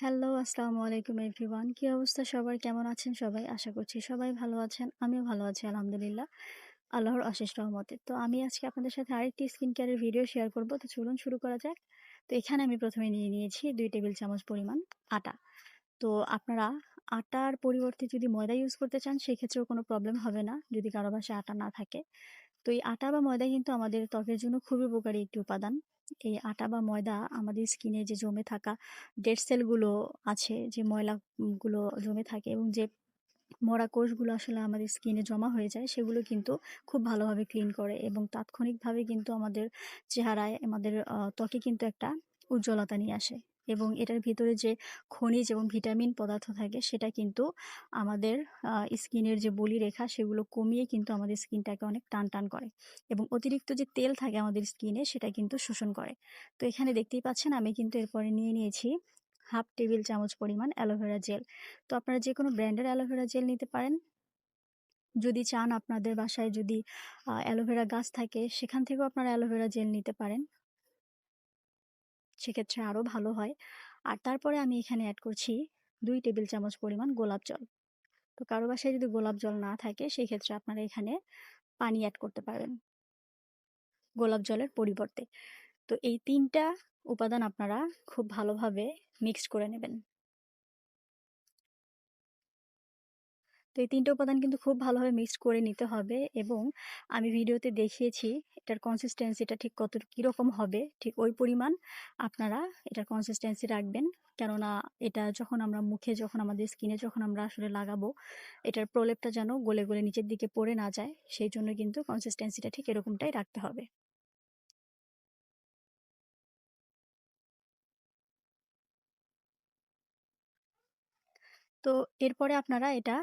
Hello, আসসালামু আলাইকুম everyone. কি অবস্থা সবার? কেমন আছেন সবাই? আশা করছি সবাই ভালো আছেন। আমিও ভালো আছি আলহামদুলিল্লাহ। আল্লাহর অশেষ রহমতে। তো আমি আজকে আপনাদের সাথে আরেকটি স্কিন কেয়ারের ভিডিও শেয়ার করব। তো চলুন শুরু করা যাক। তো এখানে আমি প্রথমে নিয়ে নিয়েছি দুই টেবিল চামচ পরিমাণ আটা। তো আপনারা আটার পরিবর্তে যদি ময়দা ইউজ করতে চান সেক্ষেত্রেও কোনো প্রবলেম হবে না যদি কারও বাসায় আটা না থাকে। তো এই আটা বা ময়দা কিন্তু আমাদের ত্বকের জন্য খুবই উপকারী একটি উপাদান। এই আটা বা ময়দা আমাদের স্কিনে যে জমে থাকা ডেড সেলগুলো আছে, যে ময়লাগুলো জমে থাকে এবং যে মরা কোষগুলো আসলে আমাদের স্কিনে জমা হয়ে যায় সেগুলো কিন্তু খুব ভালোভাবে ক্লিন করে এবং তাৎক্ষণিকভাবে কিন্তু আমাদের চেহারায় আমাদের ত্বকে কিন্তু একটা উজ্জ্বলতা নিয়ে আসে। এবং এটার ভিতরে যে খনিজ এবং ভিটামিন পদার্থ থাকে, সেটা কিন্তু আমাদের স্কিনের যে বলি রেখা সেগুলো কমিয়ে কিন্তু আমাদের স্কিনটাকে অনেক টান টান করে এবং অতিরিক্ত যে তেল থাকে আমাদের স্কিনে, সেটা কিন্তু শোষণ করে। তো এখানে দেখতেই পাচ্ছেন, আমি কিন্তু এরপরে নিয়ে নিয়েছি হাফ টেবিল চামচ পরিমাণ অ্যালোভেরা জেল। তো আপনারা যে কোনো ব্র্যান্ডের অ্যালোভেরা জেল নিতে পারেন। যদি চান আপনাদের বাসায় যদি অ্যালোভেরা গাছ থাকে, সেখান থেকেও আপনারা অ্যালোভেরা জেল নিতে পারেন। সেক্ষেত্রে আরও ভালো হয়। আর তারপরে আমি এখানে অ্যাড করছি দুই টেবিল চামচ পরিমাণ গোলাপ জল। তো কারও বাসায় যদি গোলাপ জল না থাকে সেই ক্ষেত্রে আপনারা এখানে পানি অ্যাড করতে পারবেন। গোলাপ জলের পরিবর্তে। তো এই তিনটা উপাদান আপনারা খুব ভালোভাবে মিক্সড করে নেবেন। তো এই তিনটে উপাদান কিন্তু খুব ভালোভাবে মিক্সড করে নিতে হবে এবং আমি ভিডিওতে দেখিয়েছি এটার কনসিস্টেন্সিটা ঠিক কত কীরকম হবে, ঠিক ওই পরিমাণ আপনারা এটার কনসিস্টেন্সি রাখবেন। কেননা এটা যখন আমরা মুখে, যখন আমাদের স্কিনে যখন আমরা আসলে লাগাবো, এটার প্রলেপটা যেন গলে গলে নিচের দিকে পড়ে না যায়, সেই জন্য কিন্তু কনসিস্টেন্সিটা ঠিক এরকমটাই রাখতে হবে। তো এরপরে আপনারা এটা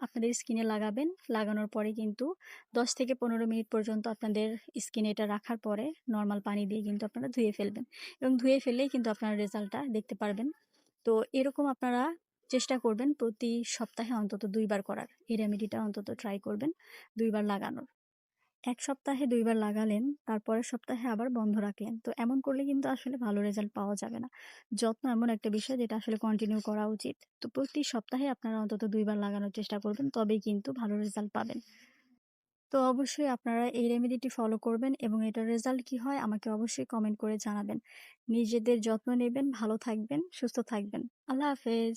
আপনাদের স্কিনে লাগাবেন। লাগানোর পরে কিন্তু 10 থেকে পনেরো মিনিট পর্যন্ত আপনাদের স্কিনে এটা রাখার পরে নর্মাল পানি দিয়ে কিন্তু আপনারা ধুয়ে ফেলবেন এবং ধুয়ে ফেললেই কিন্তু আপনারা রেজাল্টটা দেখতে পারবেন। তো এরকম আপনারা চেষ্টা করবেন প্রতি সপ্তাহে অন্তত দুইবার করার। এই রেমেডিটা অন্তত ট্রাই করবেন, দুইবার লাগানোর। এক সপ্তাহে দুইবার লাগালেন, তারপরের সপ্তাহে আবার বন্ধ রাখলেন। তো এমন করলে কিন্তু আসলে ভালো রেজাল্ট পাওয়া যাবে না। যত্ন এমন একটা বিষয় যেটা আসলে কন্টিনিউ করা উচিত। তো প্রতি সপ্তাহে আপনারা অন্তত দুইবার লাগানোর চেষ্টা করবেন, তবেই কিন্তু ভালো রেজাল্ট পাবেন। তো অবশ্যই আপনারা এই রেমেডিটি ফলো করবেন এবং এটার রেজাল্ট কি হয় আমাকে অবশ্যই কমেন্ট করে জানাবেন। নিজেদের যত্ন নেবেন, ভালো থাকবেন, সুস্থ থাকবেন। আল্লাহ হাফেজ।